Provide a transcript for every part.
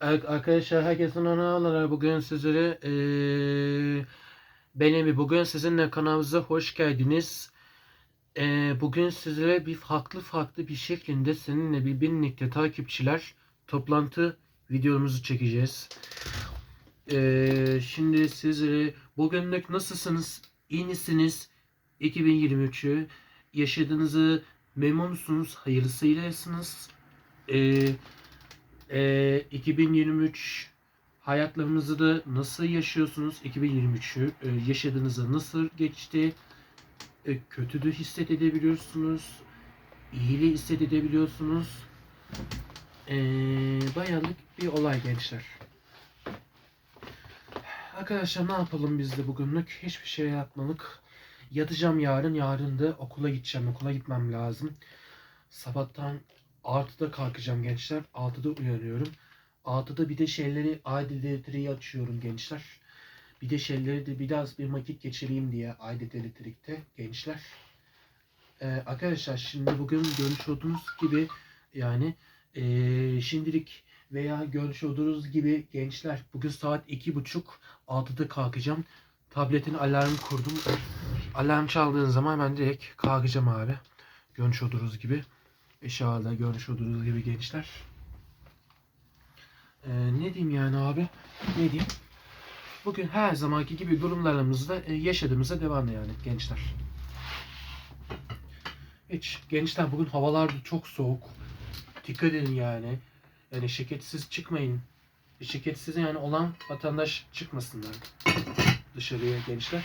Ar- Arkadaşlar herkesin merhabalar. Bugün sizlere benim bugün sizinle kanalımıza hoş geldiniz. Eee, bugün sizlere bir farklı farklı bir şeklinde seninle bir birlikte takipçiler toplantı videomuzu çekeceğiz. Eee, şimdi sizlere bugünlük nasılsınız? İyi misiniz? 2023'ü yaşadığınızı memnun musunuz? Hayırlısıylasınız. Eee ee, 2023 hayatlarınızı da nasıl yaşıyorsunuz? 2023'ü e, yaşadığınızda nasıl geçti? E, kötü de hissedebiliyorsunuz. İyi de hissedebiliyorsunuz. Ee, bayanlık bir olay gençler. Arkadaşlar ne yapalım biz de bugünlük? Hiçbir şey yapmalık. Yatacağım yarın. Yarın da okula gideceğim. Okula gitmem lazım. Sabahtan 6'da kalkacağım gençler. 6'da uyanıyorum. 6'da bir de şeyleri elektriği açıyorum gençler. Bir de şeyleri de biraz bir vakit geçireyim diye aile elektrikte gençler. Ee, arkadaşlar şimdi bugün görmüş olduğunuz gibi yani ee, şimdilik veya görmüş olduğunuz gibi gençler bugün saat iki buçuk 6'da kalkacağım. Tabletin alarm kurdum. Alarm çaldığın zaman ben direkt kalkacağım abi. Görmüş olduğunuz gibi. Aşağıda görmüş olduğunuz gibi gençler. Ee, ne diyeyim yani abi? Ne diyeyim? Bugün her zamanki gibi durumlarımızda e, yaşadığımıza devam yani gençler. Hiç gençler bugün havalar çok soğuk. Dikkat edin yani. Yani şirketsiz çıkmayın. Şirketsiz yani olan vatandaş çıkmasınlar dışarıya gençler.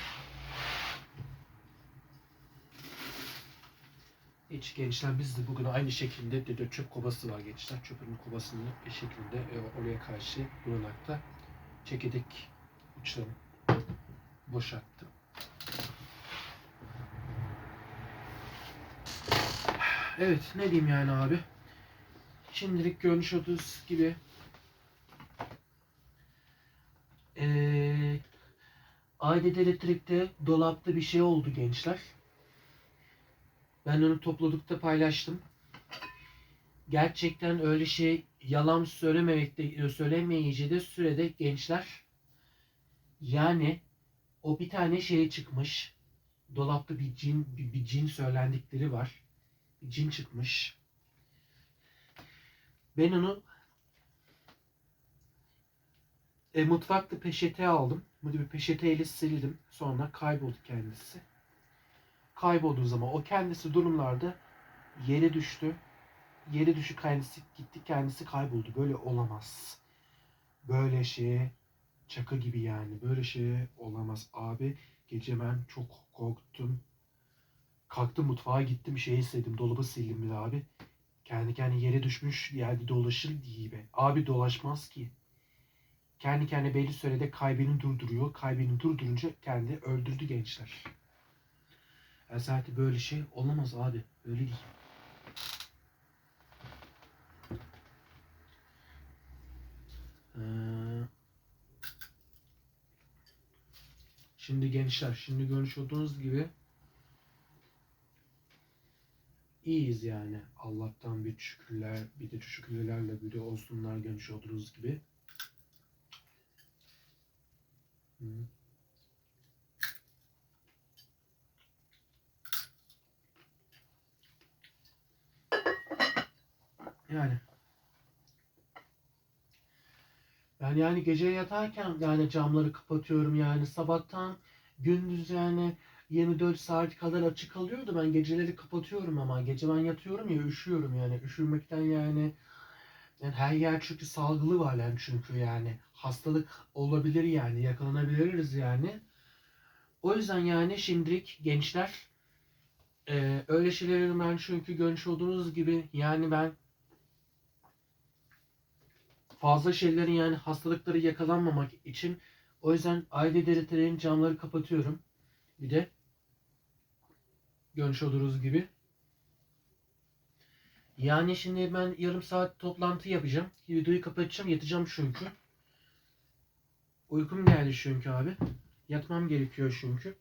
Hiç gençler biz de bugün aynı şekilde de, de çöp kovası var gençler. Çöpün kovasını bir şekilde e, oraya karşı bulunakta çekirdek uçlarını boşalttım. Evet ne diyeyim yani abi. Şimdilik görmüş olduğunuz gibi eee Aidat Elektrik'te dolapta bir şey oldu gençler. Ben onu topladıkta paylaştım. Gerçekten öyle şey yalan söylememekte söylemeyince de sürede gençler yani o bir tane şeye çıkmış. Dolapta bir cin bir, bir cin söylendikleri var. Bir cin çıkmış. Ben onu e, mutfakta peçete aldım. Böyle bir peçeteyle sildim. Sonra kayboldu kendisi kaybolduğu zaman o kendisi durumlarda yere düştü. Yere düşü kendisi gitti kendisi kayboldu. Böyle olamaz. Böyle şeye çaka gibi yani. Böyle şeye olamaz. Abi gece ben çok korktum. Kalktım mutfağa gittim şey istedim. Dolabı sildim bir abi. Kendi kendi yere düşmüş yerde dolaşır gibi. Abi dolaşmaz ki. Kendi kendine belli sürede kalbini durduruyor. Kalbini durdurunca kendi öldürdü gençler. Zaten böyle şey olamaz abi. Öyle değil. Ee, şimdi gençler, şimdi görmüş olduğunuz gibi iyiyiz yani. Allah'tan bir şükürler, bir de şükürlerle bir de olsunlar görmüş olduğunuz gibi. Hı. Yani. Ben yani gece yatarken yani camları kapatıyorum yani sabahtan gündüz yani 24 saat kadar açık kalıyordu. Ben geceleri kapatıyorum ama gece ben yatıyorum ya üşüyorum yani. Üşümekten yani yani her yer çünkü salgılı var yani çünkü yani hastalık olabilir yani yakalanabiliriz yani. O yüzden yani şimdilik gençler e, öyle şeyleri ben çünkü görmüş olduğunuz gibi yani ben fazla şeylerin yani hastalıkları yakalanmamak için o yüzden aile deritelerin camları kapatıyorum. Bir de görmüş olduğunuz gibi. Yani şimdi ben yarım saat toplantı yapacağım. Videoyu kapatacağım. Yatacağım çünkü. Uykum geldi çünkü abi. Yatmam gerekiyor çünkü.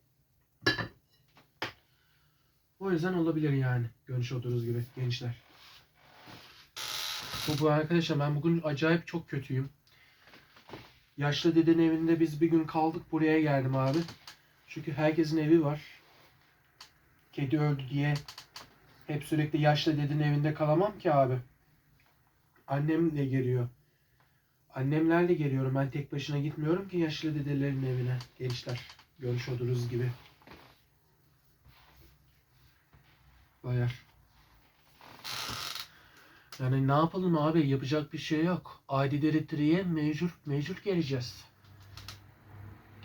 O yüzden olabilir yani. Görmüş olduğunuz gibi gençler. Bu, bu arkadaşlar ben bugün acayip çok kötüyüm. Yaşlı dedenin evinde biz bir gün kaldık. Buraya geldim abi. Çünkü herkesin evi var. Kedi öldü diye hep sürekli yaşlı dedenin evinde kalamam ki abi. Annem de geliyor. Annemlerle geliyorum. Ben tek başına gitmiyorum ki yaşlı dedelerin evine. Gençler. Görüş oluruz gibi. Bayar. Yani ne yapalım abi? Yapacak bir şey yok. Aidileri triye mecbur, mecbur geleceğiz.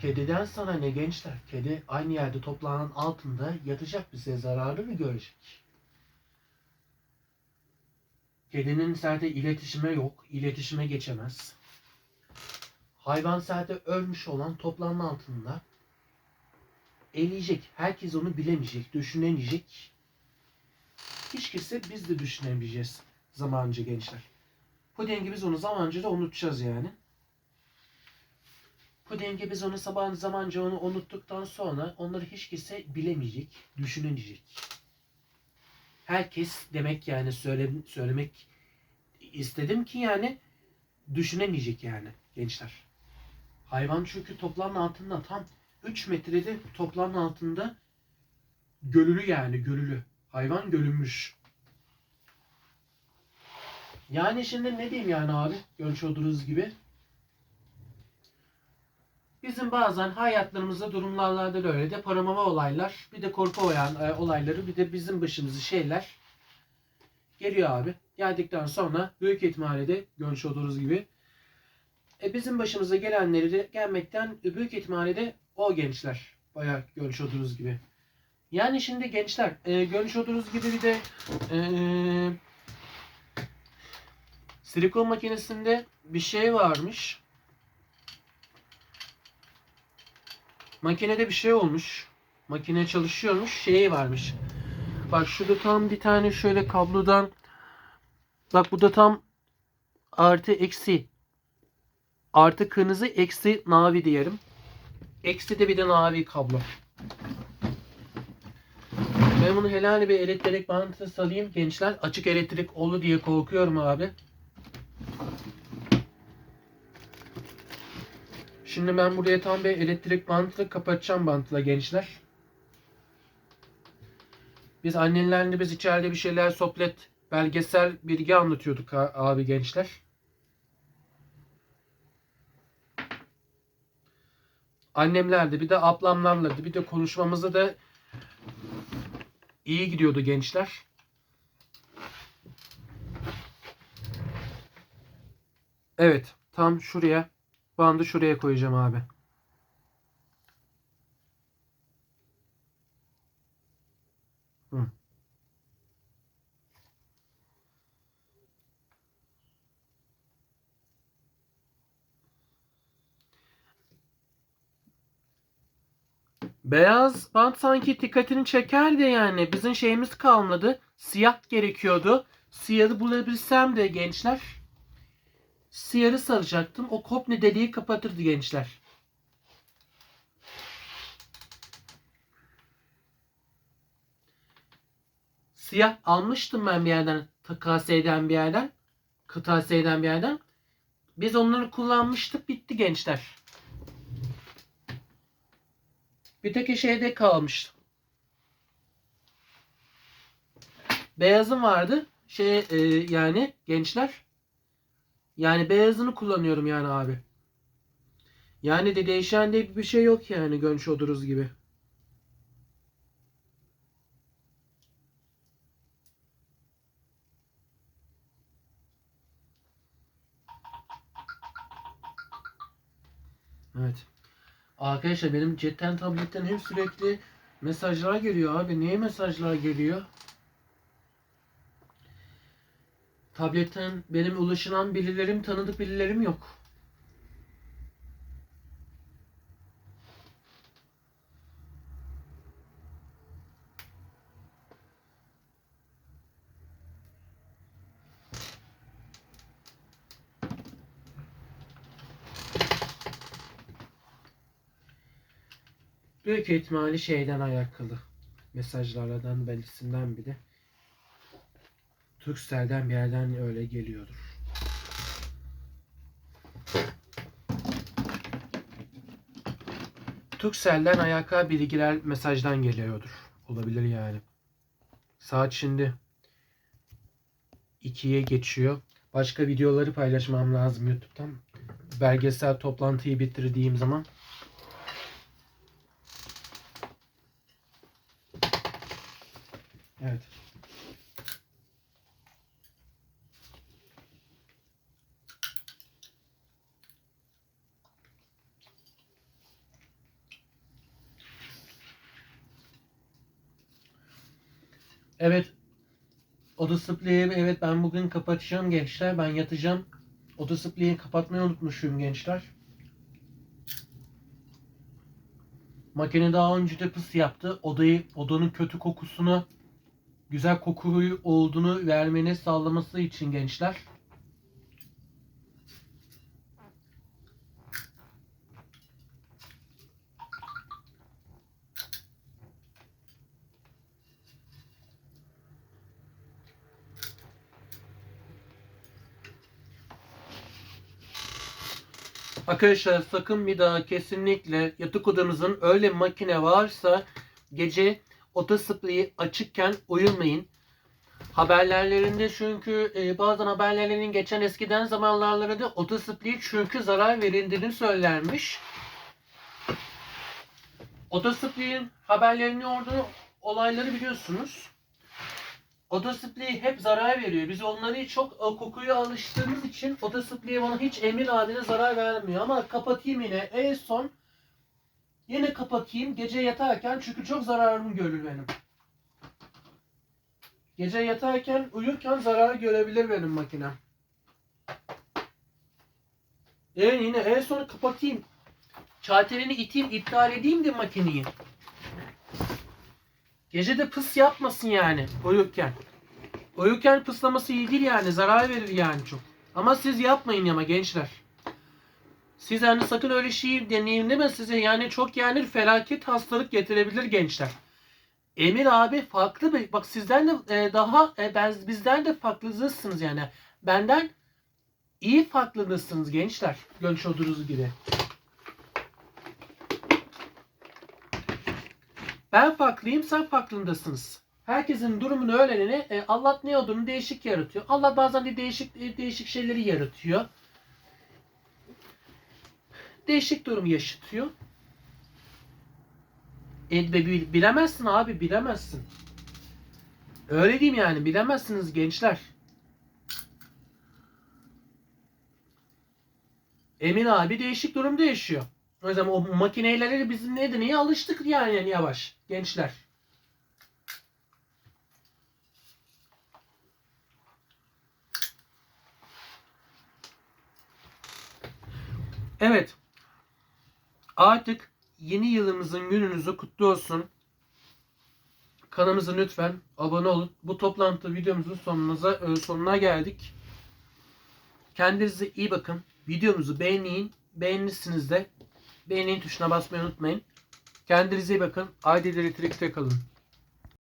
Kediden sana ne gençler? Kedi aynı yerde toprağın altında yatacak bize zararlı mı görecek? Kedinin zaten iletişime yok. iletişime geçemez. Hayvan zaten ölmüş olan toprağın altında. Eleyecek. Herkes onu bilemeyecek, düşünemeyecek. Hiç kimse biz de düşünemeyeceğiz zamanca gençler. Puding'i biz onu zamanca da unutacağız yani. Puding'i biz onu sabah zamanca onu unuttuktan sonra onları hiç kimse bilemeyecek, düşünemeyecek. Herkes demek yani söyle, söylemek istedim ki yani düşünemeyecek yani gençler. Hayvan çünkü toprağın altında tam 3 metrede toprağın altında gölülü yani gölülü. Hayvan görünmüş. Yani şimdi ne diyeyim yani abi? Görmüş olduğunuz gibi. Bizim bazen hayatlarımızda durumlarda da öyle de paramama olaylar, bir de korku oyan e, olayları, bir de bizim başımızı şeyler geliyor abi. Geldikten sonra büyük ihtimalle de görmüş olduğunuz gibi e, bizim başımıza gelenleri de gelmekten büyük ihtimalle de o gençler. Bayağı görmüş olduğunuz gibi. Yani şimdi gençler e, görmüş olduğunuz gibi bir de e, silikon makinesinde bir şey varmış. Makinede bir şey olmuş. Makine çalışıyormuş. Şeyi varmış. Bak şurada tam bir tane şöyle kablodan bak bu da tam artı eksi artı kırmızı eksi mavi diyelim. Eksi de bir de mavi kablo. Ben bunu helal bir elektrik bantı salayım gençler. Açık elektrik olur diye korkuyorum abi. Şimdi ben buraya tam bir elektrik bantı kapatacağım bantla gençler. Biz annelerle biz içeride bir şeyler sohbet belgesel bilgi anlatıyorduk abi gençler. Annemlerdi bir de ablamlarla bir de konuşmamızda da iyi gidiyordu gençler. Evet, tam şuraya bandı şuraya koyacağım abi. Hı. Beyaz bant sanki dikkatini çekerdi yani. Bizim şeyimiz kalmadı. Siyah gerekiyordu. Siyahı bulabilsem de gençler. Siyahı saracaktım. O kopne deliği kapatırdı gençler. Siyah almıştım ben bir yerden. Takasiyeden bir yerden. Kırtasiyeden bir yerden. Biz onları kullanmıştık. Bitti gençler. Bir tek şeyde kalmıştı. Beyazım vardı. Şey e, yani gençler. Yani beyazını kullanıyorum yani abi. Yani de değişen de bir şey yok yani görmüş oluruz gibi. Evet. Arkadaşlar benim cepten tabletten hep sürekli mesajlar geliyor abi. Niye mesajlar geliyor? Tabletten benim ulaşılan birilerim, tanıdık birilerim yok. Büyük ihtimalle şeyden alakalı. Mesajlardan belirsinden biri. Turkcell'den bir yerden öyle geliyordur. Turkcell'den AYK bilgiler mesajdan geliyordur. Olabilir yani. Saat şimdi 2'ye geçiyor. Başka videoları paylaşmam lazım YouTube'dan. Belgesel toplantıyı bitirdiğim zaman. Evet. Evet. Otosipleyi evet ben bugün kapatacağım gençler. Ben yatacağım. Otosipleyi kapatmayı unutmuşum gençler. Makine daha önce de pıs yaptı. Odayı, odanın kötü kokusunu güzel kokuyu olduğunu vermeni sağlaması için gençler. Arkadaşlar sakın bir daha kesinlikle yatak odamızın öyle makine varsa gece otospreyi açıkken uyumayın. Haberlerinde çünkü e, bazen haberlerinin geçen eskiden zamanlarda da otospreyi çünkü zarar verildiğini söylermiş. Otospreyin haberlerini orada olayları biliyorsunuz. Otospreyi hep zarar veriyor. Biz onları çok e, kokuya alıştığımız için otospreyi bana hiç emir adine zarar vermiyor. Ama kapatayım yine en son yine kapatayım gece yatarken çünkü çok zararım görür benim. Gece yatarken uyurken zarar görebilir benim makinem. Evet yine en son kapatayım. Çarterini iteyim, iptal edeyim de makineyi. Gece de pıs yapmasın yani uyurken. Uyurken pıslaması iyi değil yani zarar verir yani çok. Ama siz yapmayın ama gençler. Siz yani sakın öyle şey deneyin deme size yani çok yani felaket hastalık getirebilir gençler. Emir abi farklı bir bak sizden de e, daha e, ben bizden de farklısınız yani. Benden iyi farklısınız gençler. Görmüş olduğunuz gibi. Ben farklıyım, sen farklındasınız. Herkesin durumunu öğrenene e, Allah ne olduğunu değişik yaratıyor. Allah bazen de değişik e, değişik şeyleri yaratıyor. Değişik durum yaşatıyor. E, bilemezsin abi, bilemezsin. Öyle diyeyim yani, bilemezsiniz gençler. Emin abi değişik durumda yaşıyor. O yüzden o makineleri bizim neydi niye alıştık yani yavaş gençler. Evet. Artık yeni yılımızın gününüzü kutlu olsun. Kanalımıza lütfen abone olun. Bu toplantı videomuzun sonumuza e, sonuna geldik. Kendinize iyi bakın. Videomuzu beğenin. Beğenirsiniz de beğenin tuşuna basmayı unutmayın. Kendinize iyi bakın. Aileleri kalın.